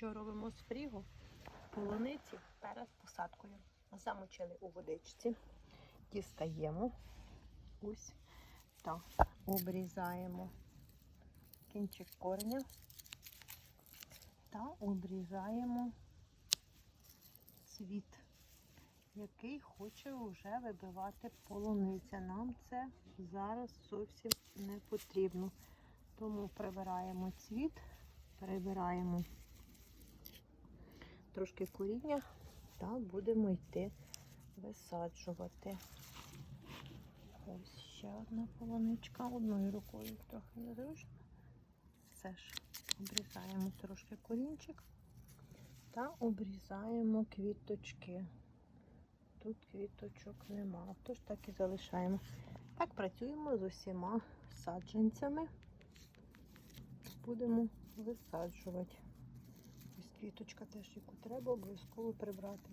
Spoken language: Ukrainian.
що робимо з фрігу полуниці перед посадкою. Замочили у водичці, дістаємо, ось так, обрізаємо кінчик кореня та обрізаємо цвіт, який хоче вже вибивати полуниця. Нам це зараз зовсім не потрібно. Тому прибираємо цвіт, прибираємо трошки коріння та будемо йти висаджувати. Ось ще одна полуничка. Одною рукою трохи незручно. Все ж обрізаємо трошки корінчик та обрізаємо квіточки. Тут квіточок нема, тож так і залишаємо. Так працюємо з усіма саджанцями. Будемо висаджувати. Квіточка теж, яку треба обов'язково прибрати.